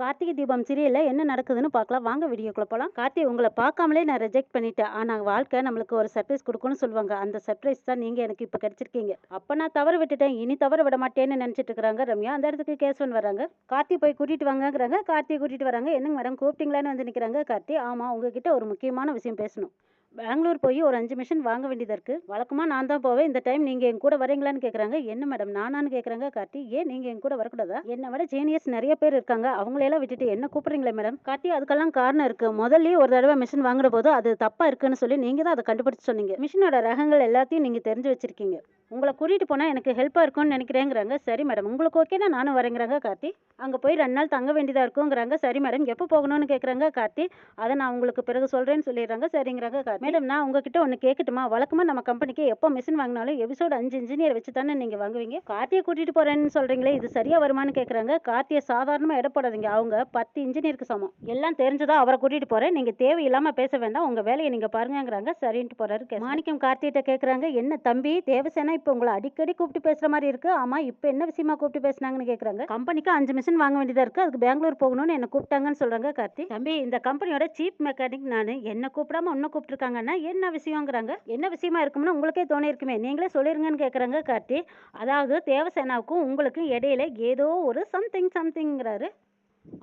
கார்த்திகை தீபம் சீரியலில் என்ன நடக்குதுன்னு பார்க்கலாம். வாங்க வீடியோக்குள்ள போகலாம் கார்த்தி உங்களை பார்க்காமலே நான் ரிஜெக்ட் பண்ணிட்டேன். ஆனால் வாழ்க்கை நம்மளுக்கு ஒரு சர்ப்ரைஸ் கொடுக்கணும்னு சொல்லுவாங்க. அந்த சர்ப்ரைஸ் தான் நீங்கள் எனக்கு இப்போ கிடைச்சிருக்கீங்க. அப்போ நான் தவறு விட்டுட்டேன். இனி தவறு விட மாட்டேன்னு நினச்சிட்டு இருக்காங்க ரம்யா. அந்த இடத்துக்கு கேசவன் வராங்க கார்த்தி போய் கூட்டிட்டு வாங்கங்கிறாங்க. கார்த்தி கூட்டிட்டு வராங்க. என்னங்க மேடம் கூப்பிட்டீங்களான்னு வந்து நிற்கிறாங்க கார்த்தி ஆமாம் உங்ககிட்ட ஒரு முக்கியமான விஷயம் பேசணும். பெங்களூர் போய் ஒரு அஞ்சு மிஷின் வாங்க வேண்டியதா இருக்குது வழக்கமாக நான் தான் போவேன். இந்த டைம் நீங்கள் என் கூட வரீங்களான்னு கேட்குறாங்க என்ன மேடம் நானான்னு கேட்குறாங்க கார்த்தி ஏன் நீங்கள் என் கூட வரக்கூடாதா? என்னை விட ஜீனியஸ் நிறைய பேர் இருக்காங்க. அவங்களையெல்லாம் விட்டுட்டு என்ன கூப்பிட்றீங்களே மேடம் கார்த்தி அதுக்கெல்லாம் காரணம் இருக்குது முதல்ல ஒரு தடவை மிஷின் வாங்குற போது அது தப்பாக இருக்குன்னு சொல்லி நீங்கள் தான் அதை கண்டுபிடிச்சு சொன்னீங்க. மிஷினோட ரகங்கள் எல்லாத்தையும் நீங்கள் தெரிஞ்சு வச்சுருக்கீங்க. உங்களை கூட்டிகிட்டு போனால் எனக்கு ஹெல்ப்பாக இருக்கும்னு நினைக்கிறேங்கிறாங்க. சரி மேடம் உங்களுக்கு ஓகேனா நானும் வரேங்கிறாங்க கார்த்தி. அங்கே போய் ரெண்டு நாள் தங்க வேண்டியதாக இருக்குங்கிறாங்க. சரி மேடம் எப்போ போகணும்னு கேட்குறாங்க கார்த்தி. அதை நான் உங்களுக்கு பிறகு சொல்கிறேன்னு சொல்லிடுறாங்க. சரிங்கிறாங்க கார்த்தி. மேடம் நான் உங்ககிட்ட ஒன்று கேட்கட்டுமா வழக்கமா நம்ம கம்பெனிக்கு எப்போ மிஷின் வாங்கினாலும் எபிசோட் அஞ்சு இன்ஜினியர் வச்சு தானே நீங்கள் வாங்குவீங்க? கார்த்தியை கூட்டிகிட்டு போகிறேன்னு சொல்கிறீங்களே இது சரியாக வருமான்னு கேட்குறாங்க கார்த்தியை சாதாரணமாக எடை போடாதீங்க. அவங்க பத்து இன்ஜினியருக்கு சமம். எல்லாம் தெரிஞ்சதா அவரை கூட்டிகிட்டு போகிறேன் நீங்கள் தேவையில்லாமல் பேச வேண்டாம். உங்கள் வேலையை நீங்கள் பாருங்கங்கிறாங்க. சரின்ட்டு போகிறாரு மாணிக்கம் கார்த்திகிட்ட கேட்குறாங்க என்ன தம்பி தேவசேனா இப்போ உங்களை அடிக்கடி கூப்பிட்டு பேசுகிற மாதிரி இருக்குது ஆமாம் இப்போ என்ன விஷயமா கூப்பிட்டு பேசுனாங்கன்னு கேட்குறாங்க கம்பெனிக்கு அஞ்சு மிஷின் வாங்க வேண்டியதாக இருக்குது அதுக்கு பெங்களூர் போகணும்னு என்னை கூப்பிட்டாங்கன்னு சொல்கிறாங்க கார்த்தி. தம்பி இந்த கம்பெனியோட சீப் மெக்கானிக் நான். என்ன கூப்பிடாம கூப்பிட்டுருக்காங்க. கூப்பிட்டுருக்காங்கன்னா என்ன விஷயங்கிறாங்க? என்ன விஷயமா இருக்கும்னு உங்களுக்கே தோணியிருக்குமே நீங்களே சொல்லிருங்கன்னு கேட்குறாங்க கார்த்தி. அதாவது தேவசேனாவுக்கும் உங்களுக்கும் இடையில ஏதோ ஒரு சம்திங் சம்திங்கிறாரு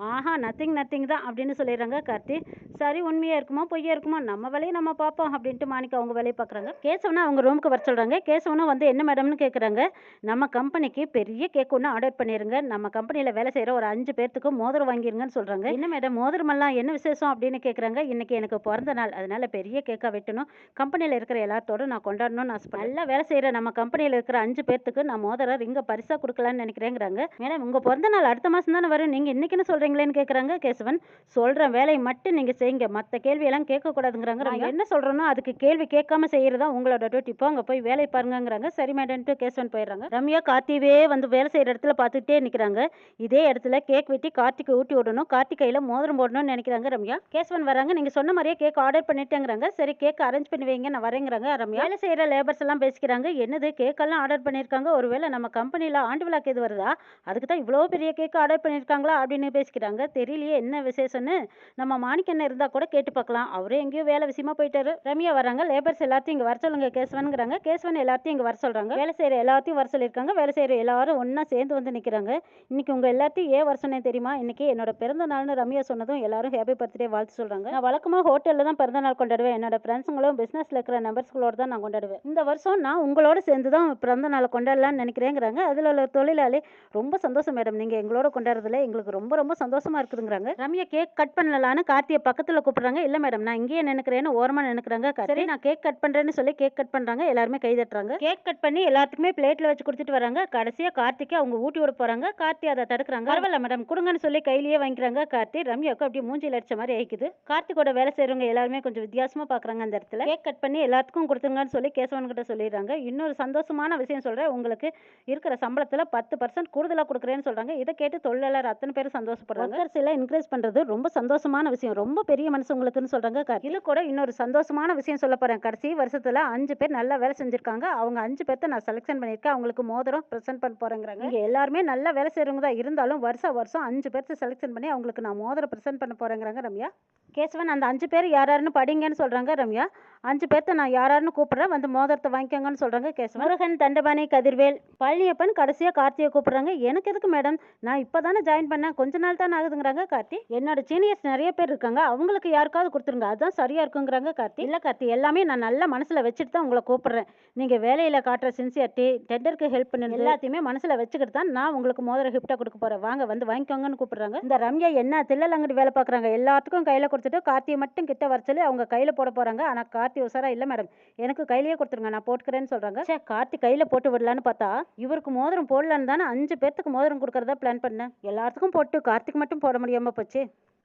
ஆஹா நத்திங் நத்திங் தான் அப்படின்னு சொல்லிடுறாங்க கார்த்தி. சரி உண்மையாக இருக்குமா பொய்யா இருக்குமா நம்ம வேலையை நம்ம பார்ப்போம் அப்படின்ட்டு மாணிக்கா அவங்க வேலையை பார்க்குறாங்க. கேசவனா அவங்க ரூமுக்கு வர சொல்கிறாங்க கேசவனா வந்து என்ன மேடம்னு கேட்குறாங்க நம்ம கம்பெனிக்கு பெரிய கேக் ஒன்று ஆர்டர் பண்ணிடுங்க நம்ம கம்பெனியில் வேலை செய்கிற ஒரு அஞ்சு பேர்த்துக்கு மோதிரம் வாங்கிருங்கன்னு சொல்கிறாங்க என்ன மேடம் மோதிரமெல்லாம் என்ன விசேஷம் அப்படின்னு கேட்குறாங்க இன்றைக்கி எனக்கு பிறந்த நாள். அதனால் பெரிய கேக்காக வெட்டணும். கம்பெனியில் இருக்கிற எல்லாத்தோட நான் கொண்டாடணும்னு ஆசை நல்லா வேலை செய்கிற நம்ம கம்பெனியில் இருக்கிற அஞ்சு பேர்த்துக்கு நான் மோதிரம் ரிங்கை பரிசாக கொடுக்கலான்னு நினைக்கிறேங்கிறாங்க. மேடம் உங்கள் பிறந்த நாள் அடுத்த மாதம் தானே வரும். நீங்கள் இன்னைக்குன்னு சொல்றீங்களேன்னு கேக்குறாங்க கேசவன். சொல்றேன் வேலையை மட்டும் நீங்க செய்யுங்க. மத்த கேள்வி எல்லாம் கேட்க கூடாதுங்கிறாங்க நான் என்ன சொல்றேனோ அதுக்கு கேள்வி கேட்காம செய்யறதா உங்களோட டியூட்டி போங்க போய் வேலையை பாருங்கங்கிறாங்க. சரி மேடம்ட்டு கேசவன் போயிடுறாங்க. ரம்யா கார்த்திவே வந்து வேலை செய்யற இடத்துல பார்த்துக்கிட்டே நிக்கிறாங்க. இதே இடத்துல கேக் வெட்டி கார்த்திக்கு ஊட்டி விடணும். கார்த்தி கையில மோதிரம் போடணும்னு நினைக்கிறாங்க ரம்யா. கேசவன் வராங்க. நீங்க சொன்ன மாதிரியே கேக் ஆர்டர் பண்ணிட்டேங்கிறாங்க. சரி கேக் அரேஞ்ச் பண்ணி வைங்க நான் வரேங்கிறாங்க ரம்யா. வேலை செய்யற லேபர்ஸ் எல்லாம் பேசிக்கிறாங்க. என்னது கேக் எல்லாம் ஆர்டர் பண்ணிருக்காங்க ஒருவேளை நம்ம கம்பெனில ஆண்டு விழாக்கு எது வருதா? அதுக்கு தான் இவ்வளோ பெரிய கேக் ஆர்டர் பண்ணியிருக்காங்களா அப்படின்னு பேசிக்கிறாங்க. தெரியலையே என்ன விசேஷம்னு? நம்ம மாணிக்கண்ணன் இருந்தால் கூட கேட்டு பார்க்கலாம். அவரே எங்கேயோ வேலை விஷயமா போயிட்டாரு. ரம்யா வராங்க. லேபர்ஸ் எல்லாத்தையும் இங்கே வர சொல்லுங்க. கேசவனுங்கிறாங்க கேசவன் எல்லாத்தையும் இங்கே வர சொல்கிறாங்க வேலை செய்கிற எல்லாத்தையும் வர சொல்லியிருக்காங்க. வேலை செய்கிற எல்லாரும் ஒன்றா சேர்ந்து வந்து நிற்கிறாங்க இன்னைக்கு உங்கள் எல்லாத்தையும் ஏன் வர சொன்னேன் தெரியுமா? இன்னைக்கு என்னோட பிறந்த நாள்னு ரம்யா சொன்னதும் எல்லாரும் ஹாப்பி பர்த்டே வாழ்த்து சொல்கிறாங்க நான் வழக்கமாக ஹோட்டலில் தான் பிறந்த நாள் கொண்டாடுவேன். என்னோட ஃப்ரெண்ட்ஸுங்களும் பிஸ்னஸில் இருக்கிற நம்பர்ஸ்களோட தான் நான் கொண்டாடுவேன். இந்த வருஷம் நான் உங்களோட சேர்ந்து தான் பிறந்த நாளை கொண்டாடலாம்னு நினைக்கிறேங்கிறாங்க. அதில் உள்ள தொழிலாளி ரொம்ப சந்தோஷம் மேடம் நீங்கள் எங்களோட கொண்டாடுறதுல எங்களுக்கு ரொம்ப ரொம்ப சந்தோஷமா இருக்குதுங்கிறாங்க. ரம்யா கேக் கட் பண்ணலான்னு கார்த்தியை பக்கத்தில் கூப்பிடுறாங்க. இல்லை மேடம் நான் இங்கேயே நினைக்கிறேன்னு ஓரமாக நினைக்கிறாங்க சரி நான் கேக் கட் பண்ணுறேன்னு சொல்லி கேக் கட் பண்ணுறாங்க எல்லாருமே கை தட்டுறாங்க. கேக் கட் பண்ணி எல்லாத்துக்குமே பிளேட்டில் வச்சு கொடுத்துட்டு வராங்க. கடைசியாக கார்த்திக்கு அவங்க ஊட்டி விட போகிறாங்க கார்த்தி அதை தடுக்கிறாங்க. பரவாயில்ல மேடம் கொடுங்கன்னு சொல்லி கையிலேயே வாங்கிக்கிறாங்க கார்த்தி. ரம்யாவுக்கு அப்படியே மூஞ்சில் அடிச்ச மாதிரி ஆயிக்குது. கார்த்திகோட வேலை செய்கிறவங்க எல்லாருமே கொஞ்சம் வித்தியாசமாக பார்க்குறாங்க அந்த இடத்துல. கேக் கட் பண்ணி எல்லாத்துக்கும் கொடுத்துங்கன்னு சொல்லி கேசவன் கிட்ட சொல்லிடுறாங்க. இன்னொரு சந்தோஷமான விஷயம் சொல்கிறேன் உங்களுக்கு இருக்கிற சம்பளத்தில் பத்து பர்சன்ட் கூடுதலாக கொடுக்குறேன்னு சொல்கிறாங்க இதை கேட்டு தொழிலாளர் அத்தனை பேரும் சந்தோஷப்படுறாங்க. எல்லாம் என்கரேஜ் பண்ணுறது ரொம்ப சந்தோஷமான விஷயம். ரொம்ப பெரிய மனசு உங்களுக்குன்னு சொல்கிறாங்க இது கூட இன்னொரு சந்தோஷமான விஷயம் சொல்ல போகிறேன் கடைசி வருஷத்தில் அஞ்சு பேர் நல்லா வேலை செஞ்சுருக்காங்க. அவங்க அஞ்சு பேர்த்த நான் செலெக்ஷன் பண்ணியிருக்கேன். அவங்களுக்கு மோதிரம் ப்ரெசென்ட் பண்ண போகிறேங்கிறாங்க இங்கே எல்லாருமே நல்லா வேலை செய்கிறவங்க தான். இருந்தாலும் வருஷம் வருஷம் அஞ்சு பேர்த்த செலெக்ஷன் பண்ணி அவங்களுக்கு நான் மோதிரம் ப்ரெசென்ட் பண்ண போகிறேங்கிறாங்க ரம்யா. கேசவன் அந்த அஞ்சு பேர் யாராருன்னு படிங்கன்னு சொல்கிறாங்க ரம்யா. அஞ்சு பேர்த்த நான் யாராருன்னு கூப்பிட்றேன். வந்து மோதிரத்தை வாங்கிக்கோங்கன்னு சொல்கிறாங்க கேசவன். முருகன் தண்டபாணி கதிர்வேல். பழனியப்பன் கடைசியாக கார்த்தியை கூப்பிட்றாங்க. எனக்கு எதுக்கு மேடம் நான் இப்போ தானே ஜாயின் பண்ணேன். கொஞ்ச நாள் தான் ஆகுதுங்கிறாங்க கார்த்தி. என்னோட சீனியர்ஸ் நிறைய பேர் இருக்காங்க. அவங்களுக்கு யாருக்காவது கொடுத்துருங்க. அதுதான் சரியா இருக்குங்கிறாங்க கார்த்தி. இல்லை கார்த்தி எல்லாமே நான் நல்ல மனசில் வச்சுட்டு தான் உங்களை கூப்பிட்றேன். நீங்கள் வேலையில் காட்டுற சின்சியரிட்டி டெண்டருக்கு ஹெல்ப் பண்ண எல்லாத்தையுமே மனசில் வச்சுக்கிட்டு தான் நான் உங்களுக்கு மோதிர கிஃப்டாக கொடுக்க போகிறேன் வாங்க வந்து வாங்கிக்கோங்கன்னு கூப்பிட்றாங்க. இந்த ரம்யா என்ன தில்லலங்கடி வேலை பார்க்குறாங்க? எல்லாத்துக்கும் கையில் கொடுத்துட்டு கார்த்தியை மட்டும் கிட்ட வர சொல்லி அவங்க கையில் போட போகிறாங்க ஆனால் கார்த்தி உசாரா இல்லை மேடம் எனக்கு கையிலேயே கொடுத்துருங்க நான் போட்டுக்கிறேன்னு சொல்கிறாங்க சே கார்த்தி கையில் போட்டு விடலான்னு பார்த்தா இவருக்கு மோதிரம் போடலான்னு தானே அஞ்சு பேர்த்துக்கு மோதிரம் கொடுக்கறதா பிளான் பண்ணேன். எல்லாத்துக்கும் போட்டு கார்த்திக் மட்டும் போட முடியாமல் போச்சு.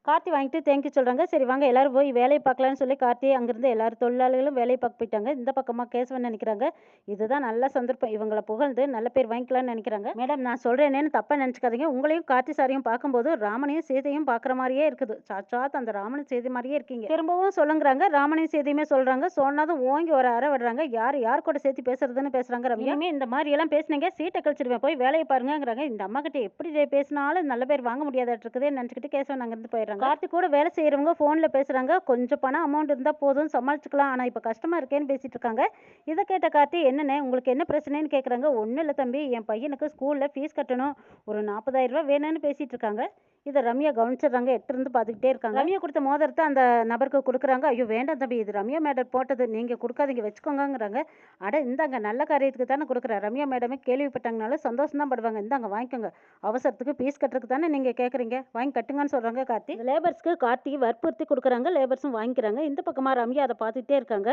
கார்த்தி வாங்கிட்டு தேங்க்யூ சொல்கிறாங்க சரி வாங்க எல்லாரும் போய் வேலையை பார்க்கலான்னு சொல்லி கார்த்தி அங்கேருந்து எல்லாரும் தொழிலாளிகளும் வேலையை பார்க்க போயிட்டாங்க. இந்த பக்கமாக கேசவன் நினைக்கிறாங்க. இதுதான் நல்ல சந்தர்ப்பம். இவங்களை புகழ்ந்து நல்ல பேர் வாங்கிக்கலாம்னு நினைக்கிறாங்க. மேடம் நான் சொல்கிறேனேன்னு தப்பாக நினச்சிக்காதீங்க. உங்களையும் கார்த்தி சாரையும் பார்க்கும்போது ராமனையும் சீதையும் பார்க்குற மாதிரியே இருக்குது. சாச்சாத் அந்த ராமனும் சீதை மாதிரியே இருக்கீங்க. திரும்பவும் சொல்லுங்கிறாங்க. ராமனையும் சீதையுமே சொல்கிறாங்க சொன்னதும் ஓங்கி ஒரு அற விடுறாங்க யார் யார் கூட சேர்த்து பேசுறதுன்னு பேசுகிறாங்க ரம்யாமே இந்த மாதிரியெல்லாம் பேசினீங்க. பேசுனீங்க சீட்டை கழிச்சிடுவேன். போய் வேலையை பாருங்கிறாங்க இந்த அம்மா கிட்ட எப்படி பேசினாலும் நல்ல பேர் வாங்க முடியாது. இருக்குதே நினச்சிக்கிட்டு கேசவன் அங்கேருந்து போயிடுறாங்க. கார்த்தி கூட வேலை செய்கிறவங்க ஃபோனில் பேசுகிறாங்க கொஞ்சம் பணம் அமௌண்ட் இருந்தால் போதும் சமாளிச்சுக்கலாம். ஆனால் இப்போ கஷ்டமாக இருக்கேன்னு பேசிட்டு இருக்காங்க. இதை கேட்ட கார்த்தி என்னண்ணே உங்களுக்கு என்ன பிரச்சனைன்னு கேட்குறாங்க ஒன்றும் இல்லை தம்பி. என் பையனுக்கு ஸ்கூலில் ஃபீஸ் கட்டணும். ஒரு நாற்பதாயிரம் ரூபாய் வேணும்னு பேசிட்டு இருக்காங்க. இதை ரம்யா கவனிச்சிடுறாங்க. எட்டு இருந்து பார்த்துக்கிட்டே இருக்காங்க. ரம்யா கொடுத்த மோதிரத்தை அந்த நபருக்கு கொடுக்குறாங்க. ஐயோ வேண்டாம் தம்பி. இது ரம்யா மேடம் போட்டது. நீங்கள் கொடுக்காதீங்க. வச்சுக்கோங்கங்கிறாங்க. அட இந்தாங்க. நல்ல காரியத்துக்கு தானே கொடுக்குறேன் ரம்யா மேடமே கேள்விப்பட்டாங்கனால சந்தோஷம் தான் படுவாங்க. இந்தாங்க வாங்கிக்கோங்க. அவசரத்துக்கு ஃபீஸ் கட்டுறதுக்கு தானே நீங்கள் கேட்குறீங்க வாங்கி கட்டுங்கன்னு சொல்கிறாங்க கார்த்தி. லேபர்ஸ்க்கு கார்த்தி வற்புறுத்தி கொடுக்குறாங்க. லேபர்ஸும் வாங்கிக்கிறாங்க. இந்த பக்கமாக ரம்யா அதை பார்த்துக்கிட்டே இருக்காங்க.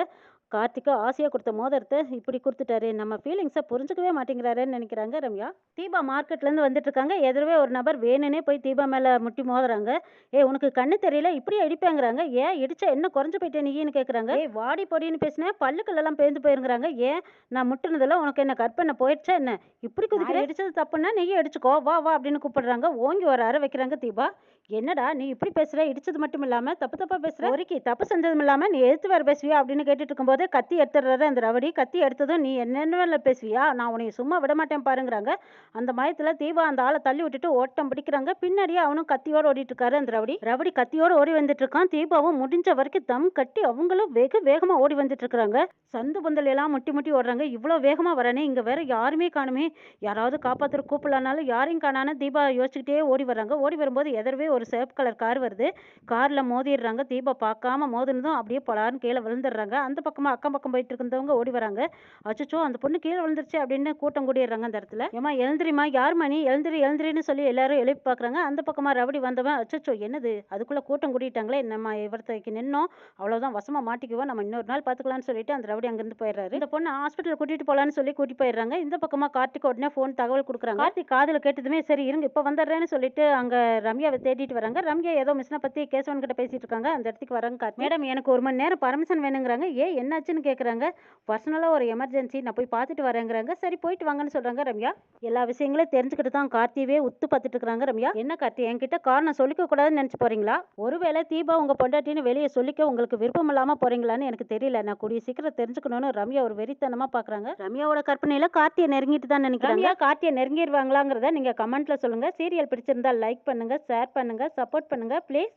கார்த்திக்கு ஆசையாக கொடுத்த மோதிரத்தை இப்படி கொடுத்துட்டாரு. நம்ம ஃபீலிங்ஸை புரிஞ்சுக்கவே மாட்டேங்கிறாருன்னு நினைக்கிறாங்க ரம்யா. தீபா மார்க்கெட்லேருந்து வந்துட்டு இருக்காங்க எதிரவே ஒரு நபர் வேணுனே போய் தீபா மேலே முட்டி மோதுறாங்க. ஏ உனக்கு கண்ணு தெரியல? இப்படி அடிப்பேங்கிறாங்க ஏன் இடிச்சா என்ன குறைஞ்சு போயிட்டே நீன்னு கேட்குறாங்க ஏய் வாடி பொடின்னு பேசினேன் பல்லுக்கெல்லாம் பேர்ந்து போயிருங்கிறாங்க. ஏன்? நான் முட்டுனதெல்லாம் உனக்கு என்ன கற்பனை போயிடுச்சா என்ன? இப்படி குதிக்கிற? இடிச்சது தப்புன்னா நீயே அடிச்சுக்கோ வா வா அப்படின்னு கூப்பிடுறாங்க. ஓங்கி ஒரு அறை வைக்கிறாங்க தீபா. என்னடா நீ இப்படி பேசுற? இடிச்சது மட்டும் இல்லாம தப்பு தப்பா பேசுற? ஒருக்கி தப்பு செஞ்சதும் இல்லாம நீ எடுத்து வேற பேசுவியா? அப்படின்னு கேட்டுட்டு இருக்கும்போது கத்தி எடுத்துடுறாரு அந்த ரவடி. கத்தி எடுத்ததும் நீ என்னென்ன பேசுவியா? நான் உனையை சும்மா விட மாட்டேன் பாருங்கிறாங்க. அந்த மயத்துல தீபா அந்த ஆளை தள்ளி விட்டுட்டு ஓட்டம் பிடிக்கிறாங்க. பின்னாடியே அவனும் கத்தியோட ஓடிட்டு இருக்காரு அந்த ரவடி. ரவடி கத்தியோட ஓடி வந்துட்டு இருக்கான். தீபாவும் முடிஞ்ச வரைக்கும் தம் கட்டி அவங்களும் வெகு வேகமா ஓடி வந்துட்டு இருக்காங்க. சந்து பந்தல் எல்லாம் முட்டி முட்டி ஓடுறாங்க. இவ்வளோ வேகமா வரானே இங்க வேற யாருமே காணுமே. யாராவது காப்பாத்துற கூப்பிடலனாலும் யாரையும் காணான்னு தீபா யோசிச்சுக்கிட்டே ஓடி வர்றாங்க. ஓடி வரும்போது எதிரவே ஒரு சிவப்பு கலர் கார் வருது. கார்ல மோதிடுறாங்க. தீபா பார்க்காம மோதினதும் அப்படியே பலாருன்னு கீழே விழுந்துடுறாங்க. அந்த பக்கமா அக்கம் பக்கம் போயிட்டு இருந்தவங்க ஓடி வராங்க. அச்சோ அந்த பொண்ணு கீழே விழுந்துருச்சு அப்படின்னு கூட்டம் கூடிடுறாங்க அந்த இடத்துல. ஏமா எழுந்திரிமா யார் மணி எழுந்திரி எழுந்திரின்னு சொல்லி எல்லாரும் எழுப்பி பார்க்குறாங்க. அந்த பக்கமா ரவடி வந்தவன் அச்சோ என்னது? அதுக்குள்ள கூட்டம் கூட்டிட்டாங்களே நம்ம இவர்த்தைக்கு நின்னோம். அவ்வளோதான் வசமாக மாட்டிக்குவோம் நம்ம இன்னொரு நாள் பார்த்துக்கலாம்னு சொல்லிட்டு அந்த ரவடி அங்கேருந்து போயிடுறாரு. இந்த பொண்ணு ஹாஸ்பிட்டல் கூட்டிட்டு போகலான்னு சொல்லி கூட்டி போயிடுறாங்க. இந்த பக்கமா கார்த்திக் உடனே ஃபோன் தகவல் கொடுக்குறாங்க. கார்த்திக் காதில் கேட்டதுமே சரி இருங்க இப்போ வந்துடுறேன்னு சொல்லிட்டு அங்கே ரம்யாவை தேடி பேசிட்டு வராங்க. ரம்யா ஏதோ மிஷினை பத்தி கேசவன் கிட்ட பேசிட்டு இருக்காங்க. அந்த இடத்துக்கு வராங்க. மேடம் எனக்கு ஒரு மணி நேரம் பர்மிஷன் வேணுங்கிறாங்க. ஏன் என்னாச்சுன்னு கேக்குறாங்க. பர்சனலாக ஒரு எமர்ஜென்சி நான் போய் பார்த்துட்டு வரேங்கிறாங்க. சரி போயிட்டு வாங்கன்னு சொல்றாங்க ரம்யா. எல்லா விஷயங்களையும் தெரிஞ்சுக்கிட்டு தான் கார்த்தியவே உத்து பார்த்துட்டு இருக்காங்க ரம்யா. என்ன கார்த்தி என்கிட்ட காரணம் சொல்லிக்க கூடாதுன்னு நினைச்சு போறீங்களா? ஒருவேளை தீபா உங்க பொண்டாட்டின்னு வெளியே சொல்லிக்க உங்களுக்கு விருப்பம் இல்லாம போறீங்களான்னு எனக்கு தெரியல. நான் கூடிய சீக்கிரம் தெரிஞ்சுக்கணும்னு ரம்யா ஒரு வெறித்தனமா பாக்குறாங்க. ரம்யாவோட கற்பனையில கார்த்தியை நெருங்கிட்டு தான் நினைக்கிறாங்க. கார்த்தியை நெருங்கிடுவாங்களாங்கிறத நீங்க கமெண்ட்ல சொல்லுங்க. சீரியல் பிடிச்சிருந்தா லைக் பண்ணுங்க ஷேர் பண்ணுங்கள் சப்போர்ட் பண்ணுங்க ப்ளீஸ்